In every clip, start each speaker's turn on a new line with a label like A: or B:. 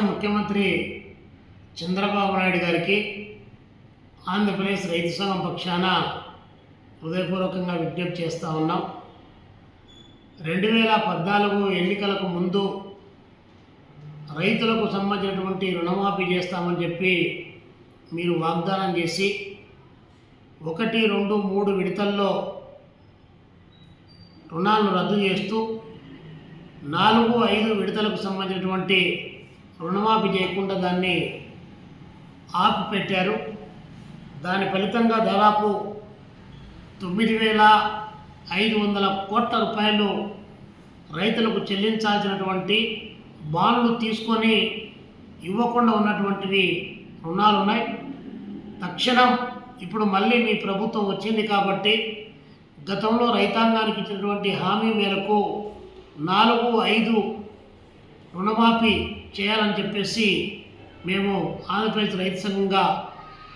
A: ముఖ్యమంత్రి చంద్రబాబు నాయుడు గారికి ఆంధ్రప్రదేశ్ రైతు సంఘం పక్షాన హృదయపూర్వకంగా విజ్ఞప్తి చేస్తూ ఉన్నాం. రెండు వేల పద్నాలుగు ఎన్నికలకు ముందు రైతులకు సంబంధించినటువంటి రుణమాఫీ చేస్తామని చెప్పి మీరు వాగ్దానం చేసి ఒకటి రెండు మూడు విడతల్లో రుణాలను రద్దు చేస్తూ నాలుగు ఐదు విడతలకు సంబంధించినటువంటి రుణమాఫీ చేయకుండా దాన్ని ఆపిపెట్టారు. దాని ఫలితంగా దాదాపు తొమ్మిది వేల ఐదు వందల కోట్ల రూపాయలు రైతులకు చెల్లించాల్సినటువంటి బాండ్లు తీసుకొని ఇవ్వకుండా ఉన్నటువంటివి రుణాలు ఉన్నాయి. తక్షణం ఇప్పుడు మళ్ళీ మీ ప్రభుత్వం వచ్చింది కాబట్టి గతంలో రైతాంగానికి ఇచ్చినటువంటి హామీ మేరకు నాలుగు ఐదు రుణమాఫీ చేయాలని చెప్పేసి మేము ఆంధ్రప్రదేశ్ రైతు సంఘంగా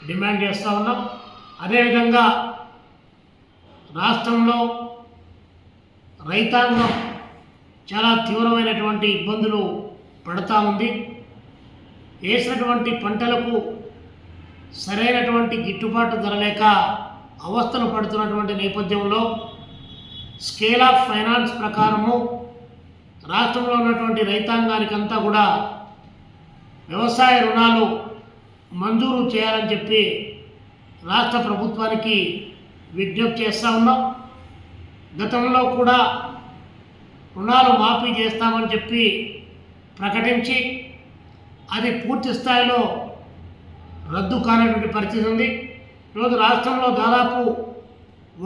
A: డిమాండ్ చేస్తూ ఉన్నాం. అదేవిధంగా రాష్ట్రంలో రైతాంగం చాలా తీవ్రమైనటువంటి ఇబ్బందులు పడతా ఉంది. వేసినటువంటి పంటలకు సరైనటువంటి గిట్టుబాటు ధర లేక అవస్థలు పడుతున్నటువంటి నేపథ్యంలో స్కేల్ ఆఫ్ ఫైనాన్స్ ప్రకారము రాష్ట్రంలో ఉన్నటువంటి రైతాంగానికంతా కూడా వ్యవసాయ రుణాలు మంజూరు చేయాలని చెప్పి రాష్ట్ర ప్రభుత్వానికి విజ్ఞప్తి చేస్తూ ఉన్నాం. గతంలో కూడా రుణాలు మాఫీ చేస్తామని చెప్పి ప్రకటించి అది పూర్తి స్థాయిలో రద్దు కానటువంటి పరిస్థితి ఉంది. ఈరోజు రాష్ట్రంలో దాదాపు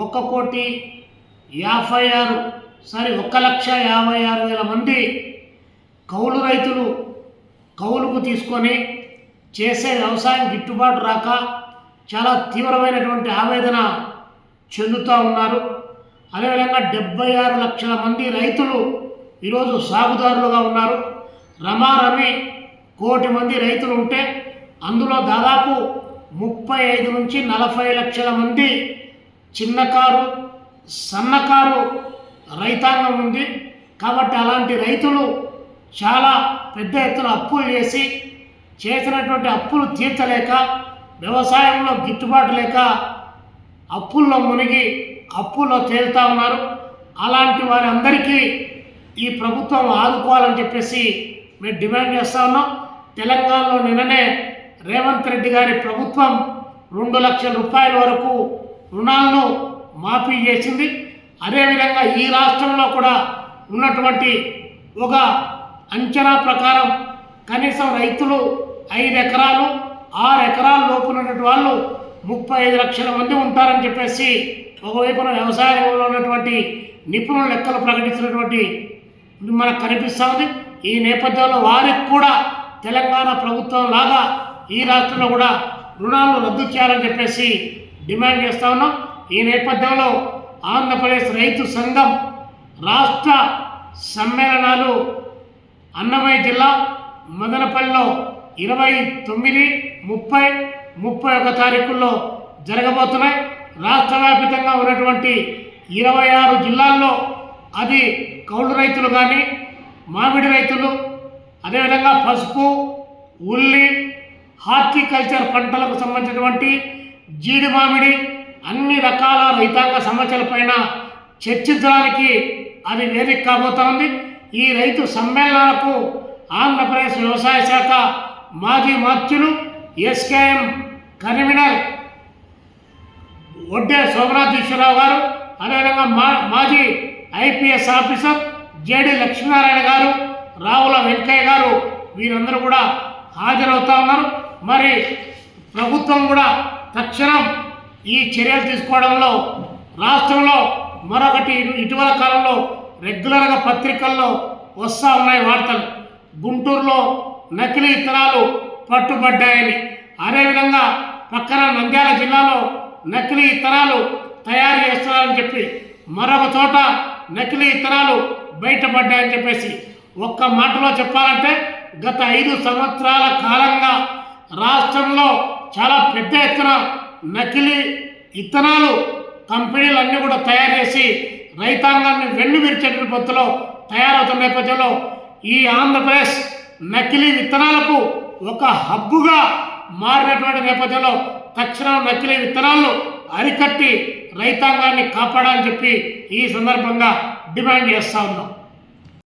A: ఒక్క కోటి యాభై ఆరు సారీ ఒక్క లక్ష యాభై ఆరు వేల మంది కౌలు రైతులు కౌలుకు తీసుకొని చేసే వ్యవసాయం గిట్టుబాటు రాక చాలా తీవ్రమైనటువంటి ఆవేదన చెందుతూ ఉన్నారు. అదేవిధంగా డెబ్బై ఆరు లక్షల మంది రైతులు ఈరోజు సాగుదారులుగా ఉన్నారు. రమారమి కోటి మంది రైతులు ఉంటే అందులో దాదాపు ముప్పై ఐదు నుంచి నలభై లక్షల మంది చిన్నకారు సన్నకారు రైతాంగం ఉంది. కాబట్టి అలాంటి రైతులు చాలా పెద్ద ఎత్తున అప్పులు చేసి చేసినటువంటి అప్పులు తీర్చలేక వ్యవసాయంలో గిట్టుబాటు లేక అప్పుల్లో మునిగి అప్పుల్లో తేలుతూ ఉన్నారు. అలాంటి వారందరికీ ఈ ప్రభుత్వం ఆదుకోవాలని చెప్పేసి మేము డిమాండ్ చేస్తా ఉన్నాం. తెలంగాణలో నిన్ననే రేవంత్ రెడ్డి గారి ప్రభుత్వం రెండు లక్షల రూపాయల వరకు రుణాలను మాఫీ చేసింది. అదేవిధంగా ఈ రాష్ట్రంలో కూడా ఉన్నటువంటి ఒక అంచనా ప్రకారం కనీసం రైతులు ఐదు ఎకరాలు ఆరు ఎకరాల లోపునటువంటి వాళ్ళు ముప్పై ఐదు లక్షల మంది ఉంటారని చెప్పేసి ఒకవైపున వ్యవసాయ రంగంలో ఉన్నటువంటి నిపుణుల లెక్కలు ప్రకటించినటువంటి మనకు కనిపిస్తూ ఉంది. ఈ నేపథ్యంలో వారికి కూడా తెలంగాణ ప్రభుత్వం లాగా ఈ రాష్ట్రంలో కూడా రుణాలను రద్దు చేయాలని చెప్పేసి డిమాండ్ చేస్తా ఉన్నాం. ఈ నేపథ్యంలో ఆంధ్రప్రదేశ్ రైతు సంఘం రాష్ట్ర సమ్మేళనాలు అన్నమయ్య జిల్లా మదనపల్లిలో ఇరవై తొమ్మిది ముప్పై ముప్పై ఒక తారీఖుల్లో జరగబోతున్నాయి. రాష్ట్ర వ్యాపితంగా ఉన్నటువంటి ఇరవై ఆరు జిల్లాల్లో అది కౌలు రైతులు కానీ మామిడి రైతులు అదేవిధంగా పసుపు ఉల్లి హార్టికల్చర్ పంటలకు సంబంధించినటువంటి జీడి మామిడి అన్ని రకాల రైతాంగ సమస్యలపైన చర్చించడానికి అది వేదిక కాబోతోంది. ఈ రైతు సమ్మేళనాలకు ఆంధ్రప్రదేశ్ వ్యవసాయ శాఖ మాజీ మంత్రులు ఎస్కేఎం కన్వీనర్ ఒడ్డే సోమనాథేశ్వరరావు గారు అదేవిధంగా మా మాజీ ఐపీఎస్ ఆఫీసర్ జేడి లక్ష్మీనారాయణ గారు రావుల వెంకయ్య గారు వీరందరూ కూడా హాజరవుతా ఉన్నారు. మరి ప్రభుత్వం కూడా తక్షణం ఈ చర్యలు తీసుకోవడంలో రాష్ట్రంలో మరొకటి ఇటీవల కాలంలో రెగ్యులర్గా పత్రికల్లో వస్తూ ఉన్నాయి వార్తలు. గుంటూరులో నకిలీ ఇత్తనాలు పట్టుబడ్డాయని. అదేవిధంగా పక్కన నంద్యాల జిల్లాలో నకిలీ ఇత్తనాలు తయారు చేస్తున్నారని చెప్పి మరొక చోట నకిలీ ఇత్తనాలు బయటపడ్డాయని చెప్పేసి ఒక్క మాటలో చెప్పాలంటే గత ఐదు సంవత్సరాల కాలంగా రాష్ట్రంలో చాలా పెద్ద ఎత్తున నకిలీ ఇత్తనాలు కంపెనీలన్నీ కూడా తయారు చేసి రైతాంగాన్ని వెన్ను విరిచేటువంటి పద్ధతిలో తయారవుతున్న నేపథ్యంలో ఈ ఆంధ్రప్రదేశ్ నకిలీ విత్తనాలకు ఒక హబ్బుగా మారినటువంటి నేపథ్యంలో తక్షణం నకిలీ విత్తనాలను అరికట్టి రైతాంగాన్ని కాపాడాలని చెప్పి ఈ సందర్భంగా డిమాండ్ చేస్తా ఉన్నాం.